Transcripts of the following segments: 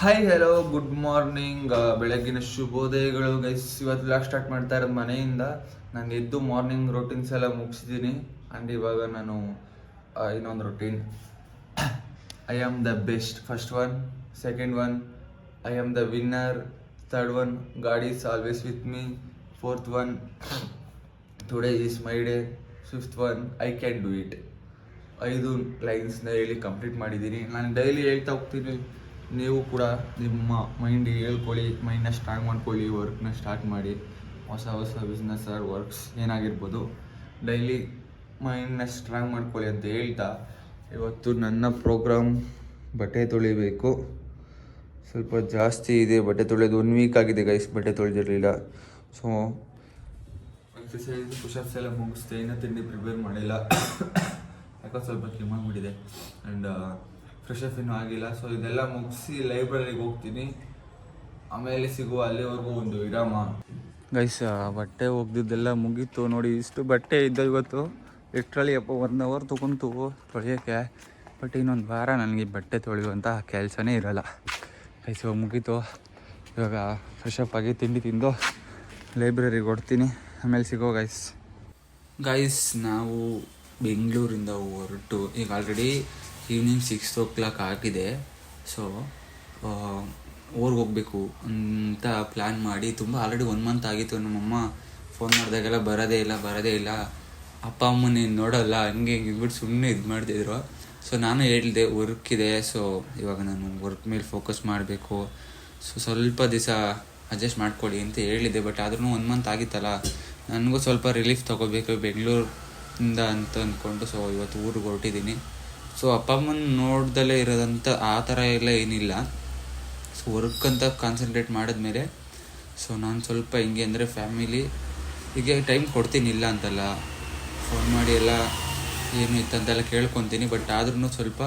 Hi hello good morning ಬೆಳಗ್ಗಿನ ಶುಭೋದಯಗಳು guys ಇವತ್ತು ಬ್ಲಾಗ್ ಸ್ಟಾರ್ಟ್ ಮಾಡ್ತಾ ಇರೋದು ಮನೆಯಿಂದ. ನಾನು ಎದ್ದು ಮಾರ್ನಿಂಗ್ ರೊಟೀನ್ಸ್ ಎಲ್ಲ ಮುಗಿಸಿದ್ದೀನಿ. ಆ್ಯಂಡ್ ಇವಾಗ ನಾನು ಇನ್ನೊಂದು routine I am the best first one second one I am the winner third one God is always with me fourth one today is my day fifth one I can do it ಐದು ಲೈನ್ಸ್ನ ಹೇಳಿ complete ಮಾಡಿದ್ದೀನಿ. ನಾನು daily ಹೇಳ್ತಾ ಹೋಗ್ತೀನಿ. ನೀವು ಕೂಡ ನಿಮ್ಮ ಮೈಂಡ್ ಹೇಳ್ಕೊಳ್ಳಿ ಮೈಂಡ್ನ ಸ್ಟ್ರಾಂಗ್ ಮಾಡ್ಕೊಳ್ಳಿ ವರ್ಕ್ನ ಸ್ಟಾರ್ಟ್ ಮಾಡಿ. ಹೊಸ ಹೊಸ ಬಿಸ್ನೆಸ್ ಆರ್ ವರ್ಕ್ಸ್ ಏನಾಗಿರ್ಬೋದು. ಡೈಲಿ ಮೈಂಡ್ನ ಸ್ಟ್ರಾಂಗ್ ಮಾಡ್ಕೊಳ್ಳಿ ಅಂತ ಹೇಳ್ತಾ, ಇವತ್ತು ನನ್ನ ಪ್ರೋಗ್ರಾಮ್ ಬಟ್ಟೆ ತೊಳಿಬೇಕು. ಸ್ವಲ್ಪ ಜಾಸ್ತಿ ಇದೆ, ಬಟ್ಟೆ ತೊಳೆಯೋದು ಒನ್ ವೀಕ್ ಆಗಿದೆ ಗೈಸ್ ಬಟ್ಟೆ ತೊಳೆದಿರಲಿಲ್ಲ. ಸೊ ಎಕ್ಸಸೈಸ್ ಪುಷಪ್ಸ್ ಎಲ್ಲ ಮುಗಿಸ್ದೆ, ಇನ್ನೂ ತಿಂಡಿ ಪ್ರಿಪೇರ್ ಮಾಡಿಲ್ಲ. ಯಾಕೋ ಸ್ವಲ್ಪ ಕೆಮ್ಮಾಗ್ಬಿಟ್ಟಿದೆ ಆ್ಯಂಡ್ ಫ್ರೆಶ್ ಅಪ್ ಇನ್ನೂ ಆಗಿಲ್ಲ. ಸೊ ಇದೆಲ್ಲ ಮುಗಿಸಿ ಲೈಬ್ರರಿಗೆ ಹೋಗ್ತೀನಿ. ಆಮೇಲೆ ಸಿಗುವ ಅಲ್ಲಿವರೆಗೂ ಒಂದು ವಿರಾಮ. ಗೈಸ್ ಬಟ್ಟೆ ಒಗ್ದಿದ್ದೆಲ್ಲ ಮುಗೀತು. ನೋಡಿ ಇಷ್ಟು ಬಟ್ಟೆ ಇದ್ದ ಇವತ್ತು. ಲಿಟ್ರಲಿ ಅಪ್ಪ ಒನ್ ಅವರ್ ತೊಗೊಂತು ತೊಳೆಯೋಕ್ಕೆ. ಬಟ್ ಇನ್ನೊಂದು ವಾರ ನನಗೆ ಈ ಬಟ್ಟೆ ತೊಳೆಯುವಂಥ ಕೆಲಸನೇ ಇರೋಲ್ಲ. ಗೈಸ್ ಇವಾಗ ಮುಗೀತು. ಇವಾಗ ಫ್ರೆಶ್ ಅಪ್ ಆಗಿ ತಿಂಡಿ ತಿಂದು ಲೈಬ್ರರಿಗೆ ಕೊಡ್ತೀನಿ ಆಮೇಲೆ ಸಿಗೋ ಗೈಸ್ ಗೈಸ್ ನಾವು ಬೆಂಗಳೂರಿಂದ ಹೊರಟು. ಈಗ already evening six o'clock ಆಗಿದೆ ಸೊ ಊರಿಗೆ ಹೋಗ್ಬೇಕು ಅಂತ ಪ್ಲ್ಯಾನ್ ಮಾಡಿ. ತುಂಬ ಆಲ್ರೆಡಿ ಒನ್ ಮಂತ್ ಆಗಿತ್ತು. ನಮ್ಮಮ್ಮ ಫೋನ್ ಮಾಡಿದಾಗೆಲ್ಲ ಬರೋದೇ ಇಲ್ಲ ಬರೋದೇ ಇಲ್ಲ. ಅಪ್ಪ, ಅಮ್ಮ ನೀನು ನೋಡಲ್ಲ, ಹಂಗೆ ಹಿಂಗೆ ಇದ್ಬಿಟ್ಟು ಸುಮ್ಮನೆ ಇದು ಮಾಡ್ತಿದ್ರು. ಸೊ ನಾನು ಹೇಳಿದೆ ವರ್ಕ್ ಇದೆ. ಸೊ ಇವಾಗ ನಾನು ವರ್ಕ್ ಮೇಲೆ ಫೋಕಸ್ ಮಾಡಬೇಕು. ಸೊ ಸ್ವಲ್ಪ ದಿವಸ ಅಡ್ಜಸ್ಟ್ ಮಾಡ್ಕೊಳ್ಳಿ ಅಂತ ಹೇಳಿದೆ ಬಟ್ ಆದ್ರೂ ಒನ್ ಮಂತ್ ಆಗಿತ್ತಲ್ಲ. ನನಗೂ ಸ್ವಲ್ಪ ರಿಲೀಫ್ ತೊಗೋಬೇಕು, ಬೆಂಗಳೂರಿಂದ ಅಂತ ಅಂದ್ಕೊಂಡು ಸೊ ಇವತ್ತು ಊರಿಗೆ ಹೊರಟಿದ್ದೀನಿ ಸೊ ಅಪ್ಪ ಅಮ್ಮನ ನೋಡ್ದಲೇ ಇರೋದಂತ ಆ ಥರ ಎಲ್ಲ ಏನಿಲ್ಲ. ಸೊ ವರ್ಕ್ ಅಂತ ಕಾನ್ಸಂಟ್ರೇಟ್ ಮಾಡಿದ್ಮೇಲೆ ಸೊ ನಾನು ಸ್ವಲ್ಪ ಹಿಂಗೆ ಅಂದರೆ ಫ್ಯಾಮಿಲಿ ಹೀಗೆ ಟೈಮ್ ಕೊಡ್ತೀನಿ ಇಲ್ಲ ಅಂತಲ್ಲ. ಫೋನ್ ಮಾಡಿ ಎಲ್ಲ ಏನು ಇತ್ತಂತೆಲ್ಲ ಕೇಳ್ಕೊತೀನಿ ಬಟ್ ಆದ್ರೂ ಸ್ವಲ್ಪ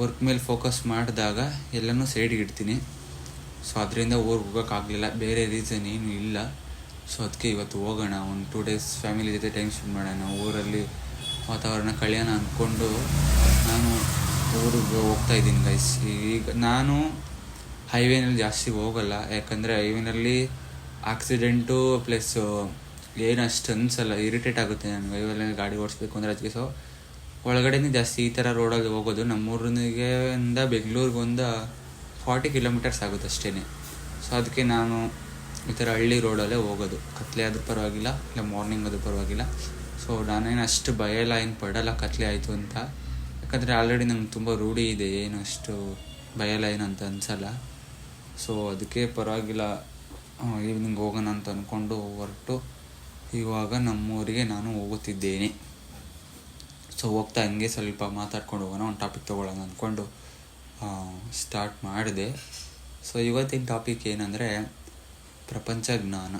ವರ್ಕ್ ಮೇಲೆ ಫೋಕಸ್ ಮಾಡಿದಾಗ ಎಲ್ಲನೂ ಸೈಡಿಗೆ ಇಡ್ತೀನಿ. ಸೊ ಅದರಿಂದ ಊರ್ಗೆ ಹೋಗೋಕ್ಕಾಗಲಿಲ್ಲ ಬೇರೆ ರೀಸನ್ ಏನೂ ಇಲ್ಲ. ಸೊ ಅದಕ್ಕೆ ಇವತ್ತು ಹೋಗೋಣ. ಒಂದು ಟೂ ಡೇಸ್ ಫ್ಯಾಮಿಲಿ ಜೊತೆ ಟೈಮ್ ಸ್ಪೆಂಡ್ ಮಾಡೋಣ. ಊರಲ್ಲಿ ವಾತಾವರಣ ಕಳೆಯೋಣ ಅಂದ್ಕೊಂಡು ನಾನು ಊರಿಗೆ ಹೋಗ್ತಾ ಇದ್ದೀನಿ ಗೈಸ್ ಈಗ ನಾನು ಹೈವೇನಲ್ಲಿ ಜಾಸ್ತಿ ಹೋಗಲ್ಲ. ಯಾಕಂದರೆ ಹೈವೇನಲ್ಲಿ ಆಕ್ಸಿಡೆಂಟು ಪ್ಲಸ್ ಏನು ಅಷ್ಟು ಅನ್ಸಲ್ಲ ಇರಿಟೇಟ್ ಆಗುತ್ತೆ ನನಗೆ. ಹೈವೇನಲ್ಲಿ ಗಾಡಿ ಓಡಿಸ್ಬೇಕು ಅಂದರೆ ಅದಕ್ಕೆ. ಸೊ ಒಳಗಡೆನೇ ಜಾಸ್ತಿ ಈ ಥರ ರೋಡಲ್ಲಿ ಹೋಗೋದು ನಮ್ಮೂರಿಗೆ ಇಂದ ಬೆಂಗಳೂರಿಗೆ ಒಂದು ಫಾರ್ಟಿ ಕಿಲೋಮೀಟರ್ಸ್ ಆಗುತ್ತೆ ಅಷ್ಟೇ ಸೊ ಅದಕ್ಕೆ ನಾನು ಈ ಥರ ಹಳ್ಳಿ ರೋಡಲ್ಲೇ ಹೋಗೋದು. ಕತ್ಲೆ ಆದರೂ ಪರವಾಗಿಲ್ಲ, ಇಲ್ಲ ಮಾರ್ನಿಂಗ್ ಆದರೂ ಪರವಾಗಿಲ್ಲ. ಸೊ ನಾನೇನು ಅಷ್ಟು ಭಯ ಎಲ್ಲ ಏನು ಪಡಲ್ಲ, ಕತ್ಲೆ ಆಯಿತು ಅಂತ. ಯಾಕಂದರೆ ಆಲ್ರೆಡಿ ನಂಗೆ ತುಂಬ ರೂಢಿ ಇದೆ, ಏನು ಅಷ್ಟು ಭಯ ಎಲ್ಲ ಏನು ಅಂತ ಅನ್ಸಲ್ಲ. ಸೊ ಅದಕ್ಕೆ ಪರವಾಗಿಲ್ಲ ಈವ್ನಿಂಗ್ ಹೋಗೋಣ ಅಂತ ಅಂದ್ಕೊಂಡು ಹೊರಟು. ಇವಾಗ ನಮ್ಮೂರಿಗೆ ನಾನು ಹೋಗುತ್ತಿದ್ದೇನೆ. ಸೊ ಹೋಗ್ತಾ ಹಂಗೆ ಸ್ವಲ್ಪ ಮಾತಾಡ್ಕೊಂಡು ಹೋಗೋಣ, ಒಂದು ಟಾಪಿಕ್ ತೊಗೊಳ್ಳೋಣ ಅಂದ್ಕೊಂಡು ಸ್ಟಾರ್ಟ್ ಮಾಡಿದೆ. ಸೊ ಇವತ್ತಿನ ಟಾಪಿಕ್ ಏನಂದರೆ ಪ್ರಪಂಚ ಜ್ಞಾನ.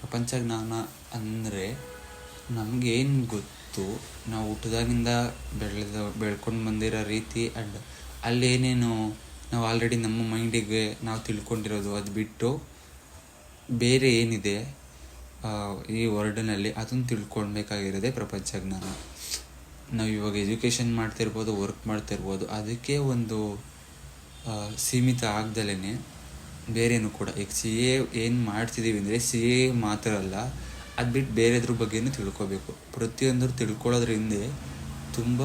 ಪ್ರಪಂಚ ಜ್ಞಾನ ಅಂದರೆ ನಮಗೇನು ಗೊತ್ತು, ನಾವು ಹುಟ್ಟಿದಾಗಿಂದ ಬೆಳೆದ, ಬೆಳ್ಕೊಂಡು ಬಂದಿರೋ ರೀತಿ ಆ್ಯಂಡ್ ಅಲ್ಲೇನೇನು ನಾವು ಆಲ್ರೆಡಿ ನಮ್ಮ ಮೈಂಡಿಗೆ ನಾವು ತಿಳ್ಕೊಂಡಿರೋದು ಅದು ಬಿಟ್ಟು ಬೇರೆ ಏನಿದೆ ಈ ವರ್ಲ್ಡ್ನಲ್ಲಿ ಅದನ್ನು ತಿಳ್ಕೊಳ್ಬೇಕಾಗಿರೋದೇ ಪ್ರಪಂಚ ಜ್ಞಾನ ನಾವು ಇವಾಗ ಎಜುಕೇಷನ್ ಮಾಡ್ತಿರ್ಬೋದು ವರ್ಕ್ ಮಾಡ್ತಿರ್ಬೋದು, ಅದಕ್ಕೆ ಒಂದು ಸೀಮಿತ ಆಗ್ದಲೇ ಬೇರೇನು ಕೂಡ. ಈಗ ಸಿ ಎ ಏನು ಮಾಡ್ತಿದ್ದೀವಿ ಅಂದರೆ ಸಿ ಎ ಮಾತ್ರ ಅಲ್ಲ ಅದು ಬಿಟ್ಟು ಬೇರೆದ್ರ ಬಗ್ಗೆನೂ ತಿಳ್ಕೊಬೇಕು. ಪ್ರತಿಯೊಂದರೂ ತಿಳ್ಕೊಳ್ಳೋದ್ರ ಹಿಂದೆ ತುಂಬ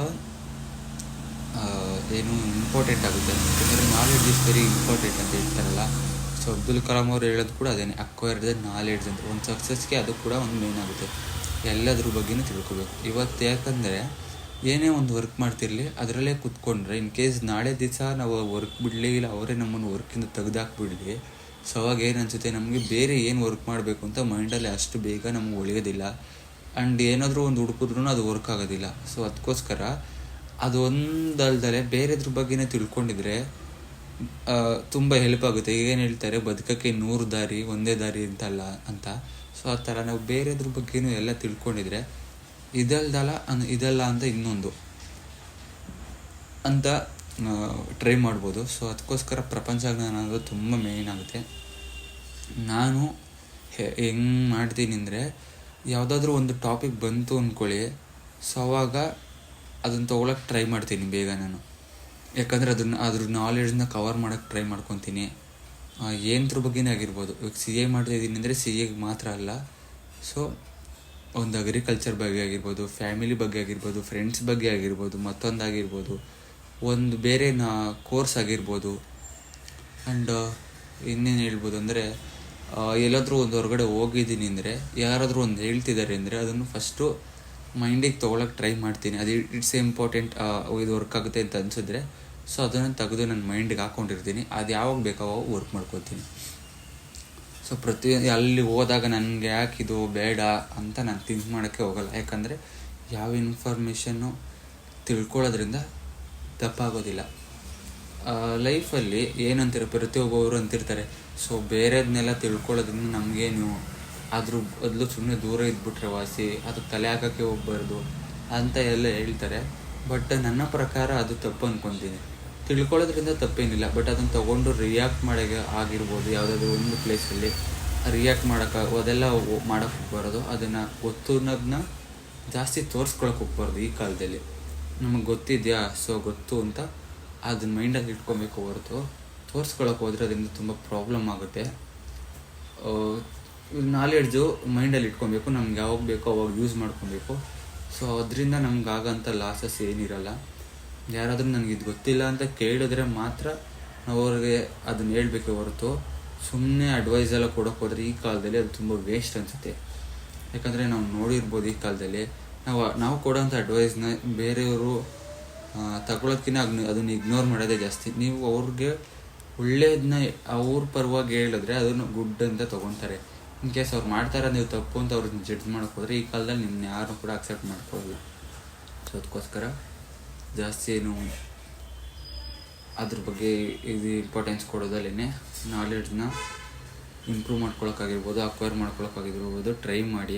ಏನು ಇಂಪಾರ್ಟೆಂಟ್ ಆಗುತ್ತೆ. ಯಾಕಂದರೆ ನಾಲೆಡ್ಜ್ ಇಸ್ ವೆರಿ ಇಂಪಾರ್ಟೆಂಟ್ ಅಂತ ಹೇಳ್ತಾರಲ್ಲ. ಸೊ ಅಬ್ದುಲ್ ಕಲಾಂ ಅವ್ರು ಹೇಳೋದು ಕೂಡ ಅದೇ ಅಕ್ವೈರ್ ದ ನಾಲೆಡ್ಜ್ ಅಂತ. ಒಂದು ಸಕ್ಸಸ್ಗೆ ಅದು ಕೂಡ ಒಂದು ಮೇನ್ ಆಗುತ್ತೆ. ಎಲ್ಲದ್ರ ಬಗ್ಗೆನೂ ತಿಳ್ಕೊಬೇಕು. ಇವತ್ತು ಯಾಕಂದರೆ ಏನೇ ಒಂದು ವರ್ಕ್ ಮಾಡ್ತಿರಲಿ, ಅದರಲ್ಲೇ ಕುತ್ಕೊಂಡ್ರೆ ಇನ್ ಕೇಸ್ ನಾಳೆ ದಿವಸ ನಾವು ವರ್ಕ್ ಬಿಡಲಿ ಇಲ್ಲ, ಅವರೇ ನಮ್ಮನ್ನು ವರ್ಕಿಂದ ತೆಗ್ದಾಕ್ಬಿಡಲಿ ಸೊ ಅವಾಗ ಏನು ಅನಿಸುತ್ತೆ ನಮಗೆ ಬೇರೆ ಏನು ವರ್ಕ್ ಮಾಡಬೇಕು ಅಂತ ಮೈಂಡಲ್ಲಿ ಅಷ್ಟು ಬೇಗ ನಮ್ಗೆ ಒಳಿಯೋದಿಲ್ಲ. ಆ್ಯಂಡ್ ಏನಾದರೂ ಒಂದು ಹುಡುಕಿದ್ರೂ ಅದು ವರ್ಕ್ ಆಗೋದಿಲ್ಲ. ಸೊ ಅದಕ್ಕೋಸ್ಕರ ಅದು ಒಂದಲ್ದಲೆ ಬೇರೆದ್ರ ಬಗ್ಗೆನೇ ತಿಳ್ಕೊಂಡಿದ್ರೆ ತುಂಬ ಹೆಲ್ಪ್ ಆಗುತ್ತೆ. ಏನು ಹೇಳ್ತಾರೆ? ಬದುಕಕ್ಕೆ ನೂರು ದಾರಿ, ಒಂದೇ ದಾರಿ ಅಂತಲ್ಲ ಅಂತ. ಸೊ ಆ ಥರ ನಾವು ಬೇರೆದ್ರ ಬಗ್ಗೆನೂ ಎಲ್ಲ ತಿಳ್ಕೊಂಡಿದ್ರೆ ಇದಲ್ದಲ್ಲ ಅನ್, ಇದಲ್ಲ ಅಂತ ಇನ್ನೊಂದು. ಅಂತ ಟ್ರೈ ಮಾಡ್ಬೋದು. ಸೊ ಅದಕ್ಕೋಸ್ಕರ ಪ್ರಪಂಚ ಜ್ಞಾನ ಅನ್ನೋದು ತುಂಬ ಮೇಯ್ನ್ ಆಗುತ್ತೆ. ನಾನು ಹೆಂಗೆ ಮಾಡ್ತೀನಿ ಅಂದರೆ, ಯಾವುದಾದ್ರೂ ಒಂದು ಟಾಪಿಕ್ ಬಂತು ಅಂದ್ಕೊಳ್ಳಿ ಸೊ ಅವಾಗ ಅದನ್ನು ತೊಗೊಳಕ್ಕೆ ಟ್ರೈ ಮಾಡ್ತೀನಿ ಬೇಗ ನಾನು. ಯಾಕಂದರೆ ಅದನ್ನ, ಅದ್ರ ನಾಲೆಡ್ಜ್ನ ಕವರ್ ಮಾಡೋಕ್ಕೆ ಟ್ರೈ ಮಾಡ್ಕೊತೀನಿ. ಏನದ್ರ ಬಗ್ಗೆನೇ ಆಗಿರ್ಬೋದು. ಇವಾಗ ಸಿ ಎ ಮಾಡ್ತಾಯಿದ್ದೀನಿ ಅಂದರೆ ಸಿ ಎಗೆ ಮಾತ್ರ ಅಲ್ಲ. ಸೊ ಒಂದು ಅಗ್ರಿಕಲ್ಚರ್ ಬಗ್ಗೆ ಆಗಿರ್ಬೋದು ಫ್ಯಾಮಿಲಿ ಬಗ್ಗೆ ಆಗಿರ್ಬೋದು ಫ್ರೆಂಡ್ಸ್ ಬಗ್ಗೆ ಆಗಿರ್ಬೋದು, ಮತ್ತೊಂದು ಆಗಿರ್ಬೋದು. ಒಂದು ಬೇರೆ ಕೋರ್ಸ್ ಆಗಿರ್ಬೋದು. ಆ್ಯಂಡ್ ಇನ್ನೇನು ಹೇಳ್ಬೋದು ಅಂದರೆ ಎಲ್ಲಾದರೂ ಒಂದು ಹೊರಗಡೆ ಹೋಗಿದ್ದೀನಿ ಅಂದರೆ, ಯಾರಾದರೂ ಒಂದು ಹೇಳ್ತಿದ್ದಾರೆ ಅಂದರೆ ಅದನ್ನು ಫಸ್ಟು ಮೈಂಡಿಗೆ ತೊಗೊಳಕ್ಕೆ ಟ್ರೈ ಮಾಡ್ತೀನಿ. ಅದು ಇಟ್ಸ್ ಇಂಪಾರ್ಟೆಂಟ್ ಇದು ವರ್ಕ್ ಆಗುತ್ತೆ ಅಂತ ಅನಿಸಿದ್ರೆ ಸೊ ಅದನ್ನು ತೆಗೆದು ನನ್ನ ಮೈಂಡಿಗೆ ಹಾಕ್ಕೊಂಡಿರ್ತೀನಿ ಅದು ಯಾವಾಗ ಬೇಕೋ ವರ್ಕ್ ಮಾಡ್ಕೊತೀನಿ. ಸೊ ಪ್ರತಿ, ಅಲ್ಲಿ ಹೋದಾಗ ನನಗೆ ಯಾಕಿದು ಬೇಡ ಅಂತ ನಾನು ಥಿಂಕ್ ಮಾಡೋಕ್ಕೆ ಹೋಗಲ್ಲ. ಯಾಕಂದರೆ, ಯಾವ ಇನ್ಫಾರ್ಮೇಷನ್ನು ತಿಳ್ಕೊಳ್ಳೋದ್ರಿಂದ ತಪ್ಪಾಗೋದಿಲ್ಲ. ಲೈಫಲ್ಲಿ ಏನಂತಾರೆ ಪ್ರತಿಯೊಬ್ಬರು ಅಂತಿರ್ತಾರೆ. ಸೊ ಬೇರೆದನ್ನೆಲ್ಲ ತಿಳ್ಕೊಳ್ಳೋದ್ರಿಂದ ನಮಗೇನು ಅದ್ರ ಬದಲು ಸುಮ್ಮನೆ ದೂರ ಇದ್ಬಿಟ್ರೆ ವಾಸಿ, ಅದು ತಲೆ ಹಾಕೋಕ್ಕೆ ಹೋಗ್ಬಾರ್ದು ಅಂತ ಎಲ್ಲ ಹೇಳ್ತಾರೆ. ಬಟ್ ನನ್ನ ಪ್ರಕಾರ ಅದು ತಪ್ಪು ಅಂದ್ಕೊತೀನಿ ತಿಳ್ಕೊಳ್ಳೋದ್ರಿಂದ ತಪ್ಪೇನಿಲ್ಲ. ಬಟ್ ಅದನ್ನು ತೊಗೊಂಡು ರಿಯಾಕ್ಟ್ ಮಾಡೋಕ್ಕೆ ಆಗಿರ್ಬೋದು, ಯಾವುದಾದ್ರು ಒಂದು ಪ್ಲೇಸಲ್ಲಿ ರಿಯಾಕ್ಟ್ ಮಾಡೋಕ್ಕೆ ಅದೆಲ್ಲ ಮಾಡೋಕ್ಕೆ ಹೋಗ್ಬಾರ್ದು. ಅದನ್ನು ಗೊತ್ತು ಅನ್ನೋದನ್ನ ಜಾಸ್ತಿ ತೋರಿಸ್ಕೊಳಕ್ಕೆ ಹೋಗ್ಬಾರ್ದು ಈ ಕಾಲದಲ್ಲಿ. ನಮಗೆ ಗೊತ್ತಿದೆಯಾ? ಸೊ ಗೊತ್ತು ಅಂತ ಅದನ್ನ ಮೈಂಡಲ್ಲಿ ಇಟ್ಕೊಬೇಕು ಹೊರತು. ತೋರಿಸ್ಕೊಳಕ್ಕೆ ಹೋದ್ರೆ ಅದರಿಂದ ತುಂಬ ಪ್ರಾಬ್ಲಮ್ ಆಗುತ್ತೆ. ನಾಲೆಡ್ಜು ಮೈಂಡಲ್ಲಿ ಇಟ್ಕೊಬೇಕು. ನಮ್ಗೆ ಯಾವಾಗ ಬೇಕೋ ಅವಾಗ ಯೂಸ್ ಮಾಡ್ಕೊಬೇಕು. ಸೊ ಅದರಿಂದ ನಮ್ಗೆ ಆಗೋಂಥ ಲಾಸಸ್ ಏನಿರಲ್ಲ. ಯಾರಾದರೂ ನನಗೆ ಇದು ಗೊತ್ತಿಲ್ಲ ಅಂತ ಕೇಳಿದ್ರೆ ಮಾತ್ರ ನಾವು ಅವ್ರಿಗೆ ಅದನ್ನ ಹೇಳಬೇಕು ಹೊರತು. ಸುಮ್ಮನೆ ಅಡ್ವೈಸ್ ಎಲ್ಲ ಕೊಡೋಕೆ ಹೋದ್ರೆ ಈ ಕಾಲದಲ್ಲಿ ಅದು ತುಂಬ ವೇಸ್ಟ್ ಅನಿಸುತ್ತೆ. ಯಾಕಂದರೆ ನಾವು ನೋಡಿರ್ಬೋದು ಈ ಕಾಲದಲ್ಲಿ. ನಾವು ನಾವು ಕೊಡೋಂಥ ಅಡ್ವೈಸ್ನ ಬೇರೆಯವರು ತಗೊಳೋದ್ಕಿಂತ ಅದನ್ನ ಅದನ್ನು ಇಗ್ನೋರ್ ಮಾಡೋದೇ ಜಾಸ್ತಿ. ನೀವು ಅವ್ರಿಗೆ ಒಳ್ಳೇದನ್ನ ಅವ್ರ ಪರವಾಗಿ ಹೇಳಿದ್ರೆ ಅದನ್ನು ಗುಡ್ ಅಂತ ತೊಗೊತಾರೆ. ಇನ್ ಕೇಸ್ ಅವ್ರು ಮಾಡ್ತಾರೆ, ನೀವು ತಪ್ಪು ಅಂತ ಅವ್ರನ್ನ ಜಡ್ಜ್ ಮಾಡೋಕೆ ಹೋದ್ರೆ ಈ ಕಾಲದಲ್ಲಿ ನಿಮ್ಮನ್ನ ಯಾರು ಕೂಡ ಅಕ್ಸೆಪ್ಟ್ ಮಾಡ್ಕೊಳ್ಳಲ್ಲ. ಸೊ ಅದಕ್ಕೋಸ್ಕರ ಜಾಸ್ತಿ ಏನು ಅದ್ರ ಬಗ್ಗೆ ಇದು ಇಂಪಾರ್ಟೆನ್ಸ್ ಕೊಡೋದಲ್ಲೇ ನಾಲೆಡ್ಜ್ನ ಇಂಪ್ರೂವ್ ಮಾಡ್ಕೊಳಕ್ಕಾಗಿರ್ಬೋದು ಅಕ್ವೈರ್ ಮಾಡ್ಕೊಳಕ್ಕಾಗಿರ್ಬೋದು ಟ್ರೈ ಮಾಡಿ.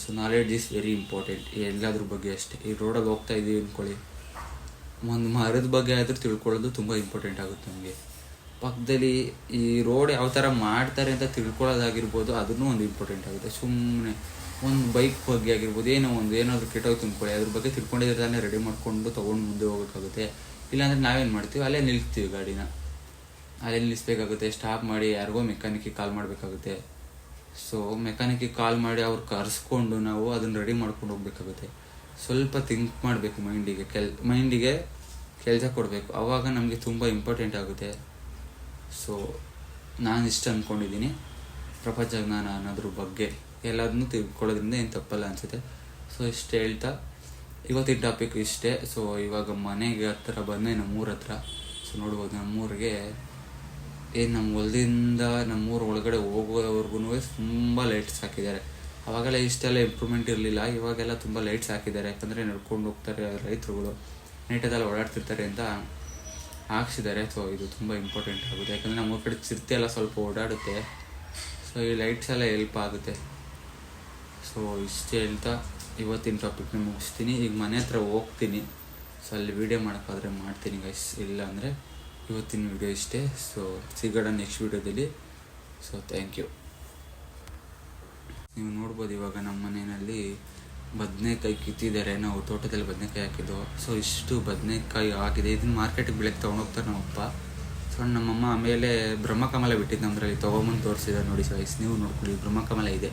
So knowledge is very important ಎಲ್ಲದ್ರ ಬಗ್ಗೆ ಅಷ್ಟೇ. ಈ ರೋಡಲ್ಲಿ ಹೋಗ್ತಾ ಇದ್ದೀವಿ ಅಂದ್ಕೊಳ್ಳಿ ಒಂದು ಮರದ ಬಗ್ಗೆ ಆದರೂ ತಿಳ್ಕೊಳ್ಳೋದು ತುಂಬ ಇಂಪಾರ್ಟೆಂಟ್ ಆಗುತ್ತೆ ನಮಗೆ. ಪಕ್ಕದಲ್ಲಿ ಈ ರೋಡ್ ಯಾವ ಥರ ಮಾಡ್ತಾರೆ ಅಂತ ತಿಳ್ಕೊಳ್ಳೋದಾಗಿರ್ಬೋದು, ಅದನ್ನು ಒಂದು ಇಂಪಾರ್ಟೆಂಟ್ ಆಗುತ್ತೆ. ಸುಮ್ಮನೆ ಒಂದು ಬೈಕ್ ಬಗ್ಗೆ ಆಗಿರ್ಬೋದು, ಏನೋ ಒಂದು, ಏನಾದರೂ ಕೆಟ್ಟೋಗಿ ತಿಳ್ಕೊಳ್ಳಿ ಅದ್ರ ಬಗ್ಗೆ ತಿಳ್ಕೊಂಡಿದ್ರೆ ತಾನೇ ರೆಡಿ ಮಾಡಿಕೊಂಡು ತೊಗೊಂಡು ಮುಂದೆ ಹೋಗೋಕ್ಕಾಗುತ್ತೆ. ಇಲ್ಲಾಂದರೆ ನಾವೇನು ಮಾಡ್ತೀವಿ? ಅಲ್ಲೇ ನಿಲ್ತೀವಿ ಗಾಡಿನ. ಅಲ್ಲೇ ನಿಲ್ಲಿಸ್ಬೇಕಾಗುತ್ತೆ. ಸ್ಟಾಪ್ ಮಾಡಿ, ಯಾರಿಗೋ ಮೆಕ್ಯಾನಿಕ್ಗೆ ಕಾಲ್ ಮಾಡಬೇಕಾಗುತ್ತೆ. ಸೊ ಮೆಕ್ಯಾನಿಕ್ಗೆ ಕಾಲ್ ಮಾಡಿ ಅವ್ರು ಕರೆಸ್ಕೊಂಡು ನಾವು ಅದನ್ನು ರೆಡಿ ಮಾಡ್ಕೊಂಡು ಹೋಗ್ಬೇಕಾಗುತ್ತೆ. ಸ್ವಲ್ಪ ಥಿಂಕ್ ಮಾಡಬೇಕು ಮೈಂಡಿಗೆ ಕೆಲ್ ಮೈಂಡಿಗೆ ಕೆಲಸ ಕೊಡಬೇಕು. ಆವಾಗ ನಮಗೆ ತುಂಬ ಇಂಪಾರ್ಟೆಂಟ್ ಆಗುತ್ತೆ. ಸೊ ನಾನು ಇಷ್ಟ ಅಂದ್ಕೊಂಡಿದ್ದೀನಿ ಪ್ರಪಂಚ ಜ್ಞಾನ ಅನ್ನೋದ್ರ ಬಗ್ಗೆ ಎಲ್ಲದನ್ನೂ ತಿಳ್ಕೊಳ್ಳೋದ್ರಿಂದ ಏನು ತಪ್ಪಲ್ಲ ಅನಿಸುತ್ತೆ. ಸೊ ಇಷ್ಟು ಹೇಳ್ತಾ, ಇವತ್ತಿನ ಟಾಪಿಕ್ ಇಷ್ಟೇ. ಸೊ ಇವಾಗ ಮನೆಗೆ ಹತ್ರ ಬಂದೆ, ನಮ್ಮೂರ ಹತ್ರ. ಸೊ ನೋಡ್ಬೋದು ನಮ್ಮೂರಿಗೆ ಏನು ನಮ್ಮ ಹೊಲದಿಂದ ನಮ್ಮೂರ ಒಳಗಡೆ ಹೋಗೋವರೆಗೂ ತುಂಬ ಲೈಟ್ಸ್ ಹಾಕಿದ್ದಾರೆ. ಅವಾಗೆಲ್ಲ ಇಷ್ಟೆಲ್ಲ ಇಂಪ್ರೂವ್ಮೆಂಟ್ ಇರಲಿಲ್ಲ, ಇವಾಗೆಲ್ಲ ತುಂಬ ಲೈಟ್ಸ್ ಹಾಕಿದ್ದಾರೆ. ಯಾಕಂದರೆ ನಡ್ಕೊಂಡು ಹೋಗ್ತಾರೆ ರೈತರುಗಳು. ನೈಟದಲ್ಲಿ ಓಡಾಡ್ತಿರ್ತಾರೆ ಅಂತ ಹಾಕ್ಸಿದ್ದಾರೆ. ಸೊ ಇದು ತುಂಬ ಇಂಪಾರ್ಟೆಂಟ್ ಆಗುತ್ತೆ. ಯಾಕಂದರೆ ನಮ್ಮ ಕಡೆ ಚಿರತೆ ಎಲ್ಲ ಸ್ವಲ್ಪ ಓಡಾಡುತ್ತೆ. ಸೊ ಈ ಲೈಟ್ಸ್ ಎಲ್ಲ ಹೆಲ್ಪ್ ಆಗುತ್ತೆ. ಸೊ ಇಷ್ಟೇ ಹೇಳ್ತಾ ಇವತ್ತಿನ ಟಾಪಿಕ್ನ ಮುಗಿಸ್ತೀನಿ. ಈಗ ಮನೆ ಹತ್ರ ಹೋಗ್ತೀನಿ. ಸೊ ಅಲ್ಲಿ ವೀಡಿಯೋ ಮಾಡೋಕ್ಕಾದ್ರೆ ಮಾಡ್ತೀನಿ ಗೈಸ್ ಇಲ್ಲ ಅಂದರೆ ಇವತ್ತಿನ ವಿಡಿಯೋ ಇಷ್ಟೇ. ಸೊ ಸಿಗೋಣ ನೆಕ್ಸ್ಟ್ ವಿಡಿಯೋದಲ್ಲಿ ಸೊ ಥ್ಯಾಂಕ್ ಯು ನೀವು ನೋಡ್ಬೋದು ಇವಾಗ ನಮ್ಮ ಮನೆಯಲ್ಲಿ ಬದನೆಕಾಯಿ ಕಿತ್ತಿದ್ದಾರೆ. ನಾವು ತೋಟದಲ್ಲಿ ಬದನೆಕಾಯಿ ಹಾಕಿದ್ದು. ಸೊ ಇಷ್ಟು ಬದನೆಕಾಯಿ ಆಗಿದೆ. ಇದನ್ನ ಮಾರ್ಕೆಟಿಗೆ ಬೆಳಗ್ಗೆ ತೊಗೊಂಡೋಗ್ತಾರೆ ನಮ್ಮಪ್ಪ ಸೊ ನಮ್ಮಮ್ಮ ಆಮೇಲೆ ಬ್ರಹ್ಮಕಮಲ ಬಿಟ್ಟಿದ್ದು ನಮ್ಮದ್ರಲ್ಲಿ ತೊಗೊಂಬಂದು ತೋರಿಸಿದ್ದಾರೆ ನೋಡಿ ಸೈಸ್ ನೀವು ನೋಡ್ಕೊಳ್ಳಿ, ಬ್ರಹ್ಮಕಮಲ ಇದೆ.